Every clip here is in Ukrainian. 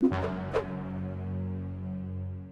you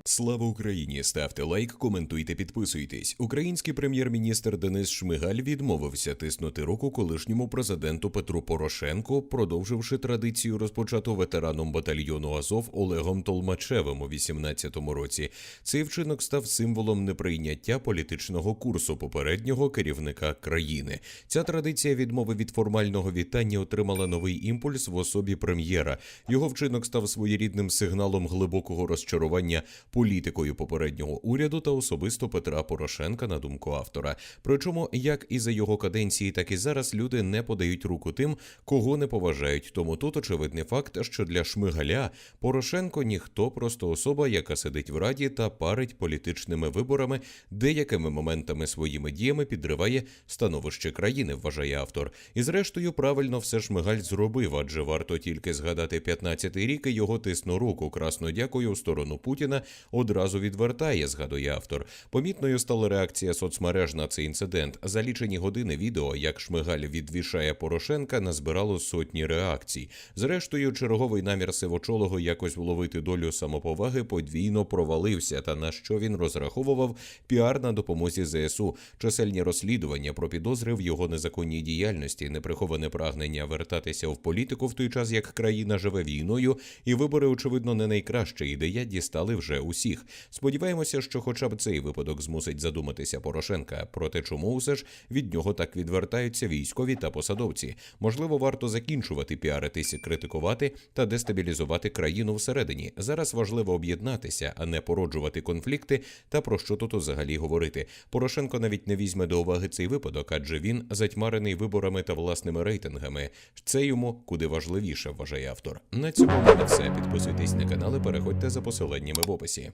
Слава Україні! Ставте лайк, коментуйте, підписуйтесь. Український прем'єр-міністр Денис Шмигаль відмовився тиснути руку колишньому президенту Петру Порошенку, продовживши традицію розпочату ветераном батальйону Азов Олегом Толмачевим у 18-му році. Цей вчинок став символом неприйняття політичного курсу попереднього керівника країни. Ця традиція відмови від формального вітання отримала новий імпульс в особі прем'єра. Його вчинок став своєрідним сигналом глибокого розчарування політикою попереднього уряду та особисто Петра Порошенка, на думку автора. Причому як і за його каденції, так і зараз люди не подають руку тим, кого не поважають. Тому тут очевидний факт, що для Шмигаля Порошенко ніхто просто особа, яка сидить в раді та парить політичними виборами, деякими моментами своїми діями підриває становище країни, вважає автор. І зрештою, правильно все Шмигаль зробив, адже варто тільки згадати 15-й рік і його тисну руку. Красно дякую у сторону Путіна одразу відвертає, згадує автор. Помітною стала реакція соцмереж на цей інцидент. За лічені години відео, як Шмигаль відвішає Порошенка, назбирало сотні реакцій. Зрештою, черговий намір сивочолого якось вловити долю самоповаги подвійно провалився. Та на що він розраховував піар на допомозі ЗСУ, чисельні розслідування про підозри в його незаконній діяльності, неприховане прагнення вертатися в політику в той час, як країна живе війною, і вибори, очевидно, не найкраща ідея дістали вже усіх. Сподіваємося, що хоча б цей випадок змусить задуматися Порошенка. Проте чому усе ж від нього так відвертаються військові та посадовці? Можливо, варто закінчувати піаритися, критикувати та дестабілізувати країну всередині. Зараз важливо об'єднатися, а не породжувати конфлікти та про що тут взагалі говорити. Порошенко навіть не візьме до уваги цей випадок, адже він затьмарений виборами та власними рейтингами. Це йому куди важливіше, вважає автор. На цьому все. Підписуйтесь на канал і переходьте за посиланнями в описі. Франції.